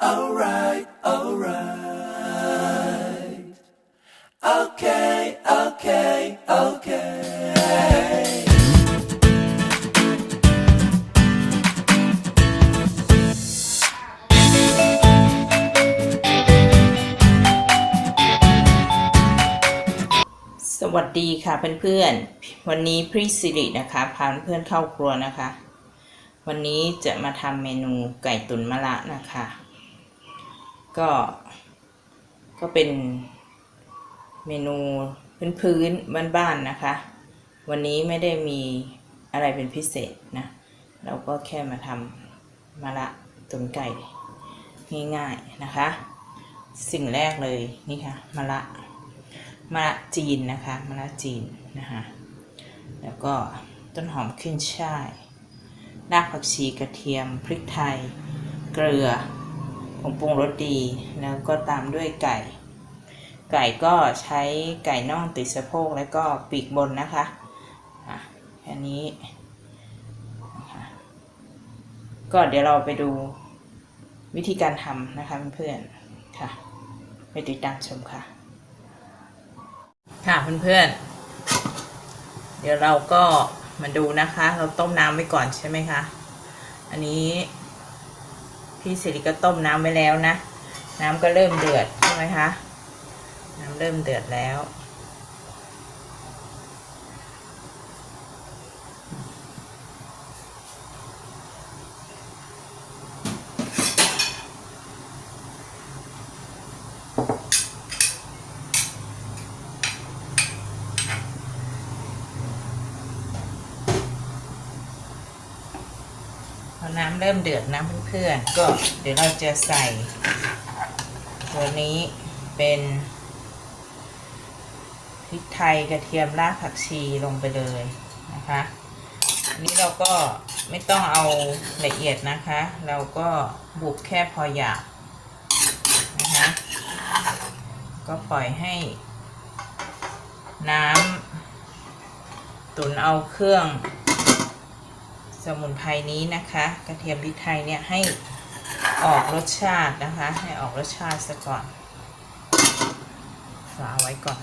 alright, alright. Okay, okay, okay. สวัสดีค่ะเพื่อนๆ วันนี้พริสิรินะคะพาเพื่อนเข้าครัวนะคะ วันนี้จะมาทำเมนูไก่ตุ๋นมะระนะคะ ก็ ก็เป็นเมนูพื้นๆบ้านๆนะคะ วันนี้ไม่ได้มีอะไรเป็นพิเศษนะ เราก็แค่มาทำมะระตุ๋นไก่ง่ายๆนะคะ สิ่งแรกเลยนี่ค่ะมะระมะระจีนนะคะมะระจีนนะคะแล้วก็ต้นหอมขึ้นช่ายรากผักชีกระเทียมพริกไทย เกลือ ผงปรุงรสดี แล้วก็ตามด้วยไก่ ไก่ก็ใช้ไก่น่องติดสะโพกแล้วก็ปีกบนนะคะอะแค่นี้ก็เดี๋ยวเราไปดูวิธีการทำนะคะเพื่อนๆค่ะไปติดตามชมค่ะ ค่ะเพื่อนๆ เดี๋ยวเราก็มาดูนะคะ เราต้มน้ำไว้ก่อนใช่ไหมคะ อันนี้ พี่สิริก็ต้มน้ำไว้แล้วนะ น้ำก็เริ่มเดือดใช่ไหมคะ น้ำเริ่มเดือดแล้ว น้ำเริ่มเดือดนะเพื่อนๆก็เดี๋ยวเราจะใส่ ตัวนี้เป็นพริกไทยกระเทียมรากผักชีลงไปเลยนะคะนี้เราก็ไม่ต้องเอาละเอียดนะคะ เราก็บุกแค่พอหยาบนะคะก็ปล่อยให้ น้ำตุนเอาเครื่อง สมุนไพรนี้นะคะ กระเทียมพริกไทยเนี่ยให้ออกรสชาตินะคะ ให้ออกรสชาติซะก่อนฝาไว้ก่อน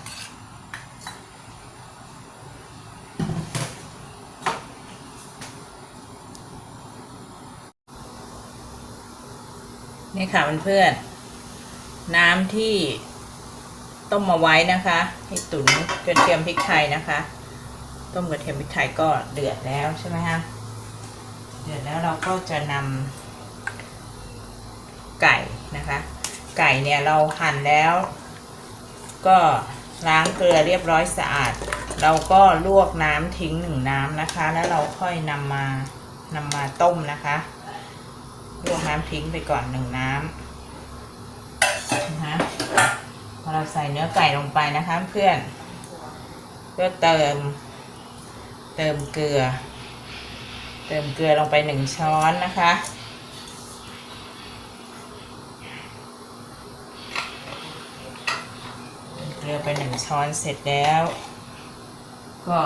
นี่ค่ะเพื่อนๆน้ำที่ต้มมาไว้นะคะให้ตุ๋นกระเทียมพริกไทยนะคะ ต้มกระเทียมพริกไทยก็เดือดแล้วใช่ไหมคะ เดือดแล้วเราก็จะนำไก่นะคะ ไก่เนี่ยเราหั่นแล้ว ก็ล้างเกลือเรียบร้อยสะอาด เราก็ลวกน้ำทิ้งหนึ่งน้ำนะคะ แล้วเราค่อยนำมานำมาต้มนะคะลวกน้ำทิ้งไปก่อนหนึ่งน้ำนะคะพอเราใส่เนื้อไก่ลงไปนะคะเพื่อนเพื่อเติม เติมเกลือ เติมเกลือลงไปหนึ่งช้อนนะคะ เกลือไปหนึ่งช้อนเสร็จแล้ว ก็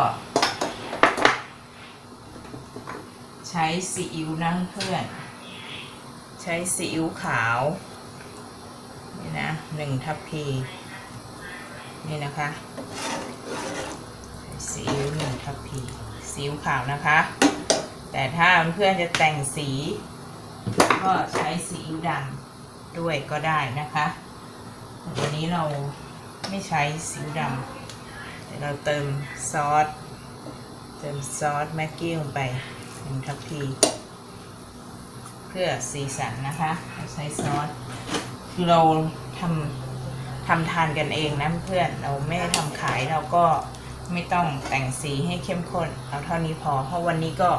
ใช้ซีอิ๊วนะเพื่อน ใช้ซีอิ๊วขาวนี่นะหนึ่งทัพพีนี่นะคะใส่ซีอิ๊วหนึ่งทัพพีซีอิ๊วขาวนะคะ แต่ถ้าเพื่อนจะแต่งสี ก็ใช้ซีอิ๊วดำด้วยก็ได้นะคะวันนี้เราไม่ใช้ซีอิ๊วดำแต่เราเติมซอส เติมซอสแม็กกี้ลงไปหนึ่งทัพพีเพื่อสีสันนะคะเราใช้ซอสคือเราทำทำทานกันเองนะเพื่อนเราไม่ได้ทำขายเราก็ไม่ต้องแต่งสีให้เข้มข้น เอาเท่านี้พอ เพราะวันนี้ก็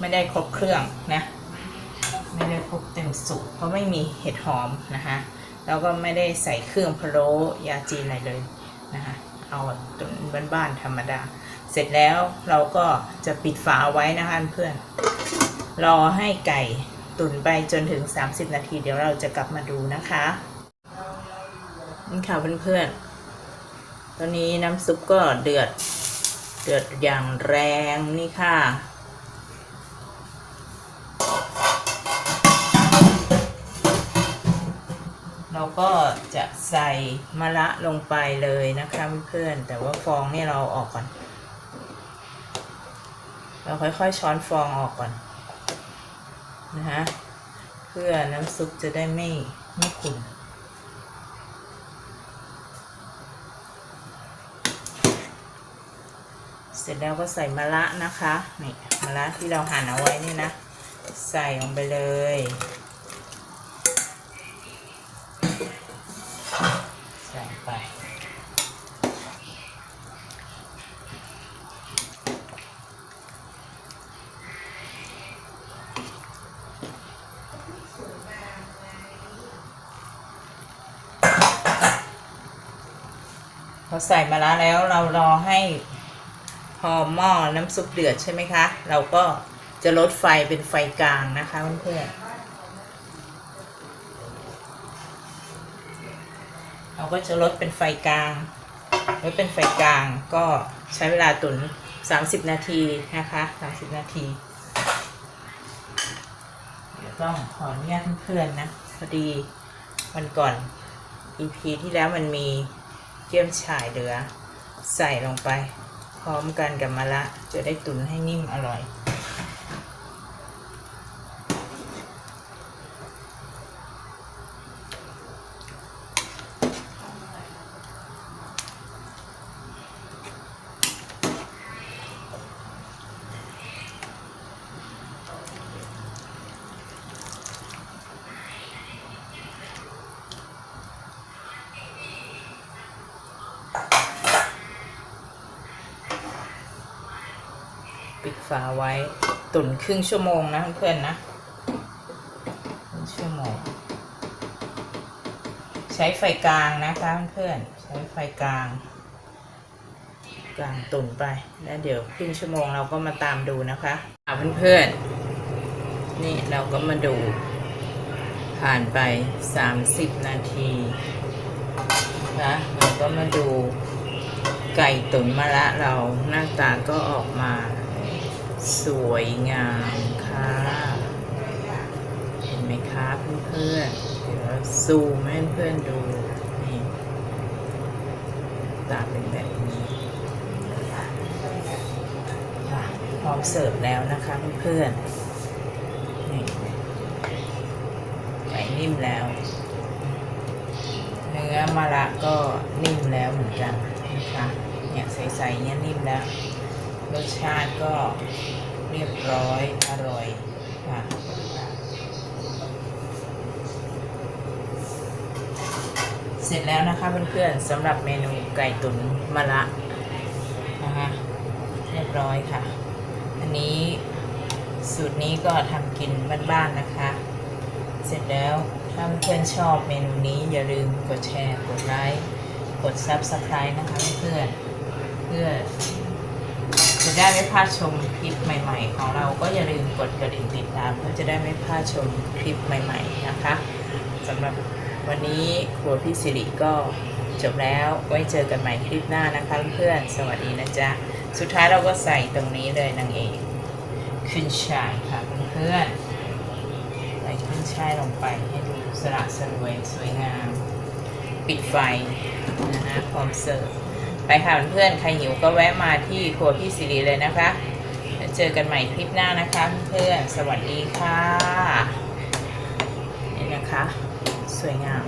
ไม่ได้ครบเครื่องนะ ไม่ได้ครบเต็มสูตรเพราะไม่มีเห็ดหอมนะคะแล้วก็ไม่ได้ใส่เครื่องพะโล้ยาจีนอะไรเลยนะคะเอาตุนบ้านๆธรรมดา เสร็จแล้วเราก็จะปิดฝาไว้นะคะเพื่อน รอให้ไก่ตุ๋นไปจนถึง 30 นาที เดี๋ยวเราจะกลับมาดูนะคะนี่ค่ะเพื่อนๆ ตอนนี้น้ำซุปก็เดือด เดือดอย่างแรงนี่ค่ะ ก็จะใส่มะระลงไปเลยนะคะเพื่อนๆแต่ว่าฟองนี่เราอาออกก่อน เราค่อยๆช้อนฟองออกก่อนนะฮะเพื่อน้ำซุปจะได้ไม่ไม่ขุ่นเสร็จแล้วก็ใส่มะระนะคะนี่มะระที่เราหั่นเอาไว้นี่นะ ใส่ลงไปเลย อใส่มาแล้วแล้วเรารอให้พอหม้อน้ำซุปเดือดใช่ไหมคะ เราก็จะลดไฟเป็นไฟกลางนะคะเพื่อนๆเราก็จะลดเป็นไฟกลางลดเป็นไฟกลางก็ใช้เวลาตุ๋น30 นาทีนะคะ30 นาทีเดี๋ยวต้องขออนุญาตเพื่อนๆนะพอดีวันก่อน EP ที่แล้วมันมี เกี๊ยวฉ่ายเหลือ ใส่ลงไป พร้อมกันกับมะระจะได้ตุ๋นให้นิ่มอร่อย ปิดฝาไว้ ตุ๋นครึ่งชั่วโมงนะเพื่อนๆนะครึ่งชั่วโมง ใช้ไฟกลางนะคะเพื่อนๆใช้ไฟกลาง กลางตุ๋นไปแล้วเดี๋ยวครึ่งชั่วโมงเราก็มาตามดูนะคะอะเพื่อนๆนี่เราก็มาดู ผ่านไป 30 นาทีนะเราก็มาดูไก่ตุ๋นมะระเราหน้าตาก็ออกมา สวยงามค่ะ เห็นไหมคะเพื่อนๆเดี๋ยวซูมให้เพื่อนดูนี่ตาเป็นแบบนี้ค่ะพร้อมเสิร์ฟแล้วนะคะเพื่อนๆนี่ไก่นิ่มแล้ว เนื้อมะระก็นิ่มแล้วเหมือนกันนะคะเนี่ยใสๆเนี่ยนิ่มแล้ว รสชาติก็เรียบร้อยอร่อยค่ะเสร็จแล้วนะคะเพื่อนๆสำหรับเมนูไก่ตุ๋นมะระนะคะเรียบร้อยค่ะ อันนี้สูตรนี้ก็ทำกินบ้านๆนะคะ เสร็จแล้วถ้าเพื่อนๆชอบเมนูนี้อย่าลืมกดแชร์ กดไลค์ กด Subscribe นะคะเพื่อนเพื่อ จะได้ไม่พลาดชมคลิปใหม่ ๆ ของเราก็อย่าลืมกดกระดิ่งติดตามเพื่อจะได้ไม่พลาดชมคลิปใหม่ ๆ นะคะสำหรับวันนี้ครัวพี่สิริก็จบแล้วไว้เจอกันใหม่คลิปหน้านะคะเพื่อนๆสวัสดีนะจ๊ะ สุดท้ายเราก็ใส่ตรงนี้เลยนางเอกขึ้นชายค่ะเพื่อนๆใส่ขึ้นชายลงไปให้ดูสละสลวยสวยงาม ปิดไฟนะฮะพร้อมเสิร์ฟ ไปค่ะเพื่อนๆใครหิวก็แวะมาที่ครัวพี่สิริเลยนะคะเจอกันใหม่คลิปหน้านะคะเพื่อนสวัสดีค่ะนี่นะคะ สวยงาม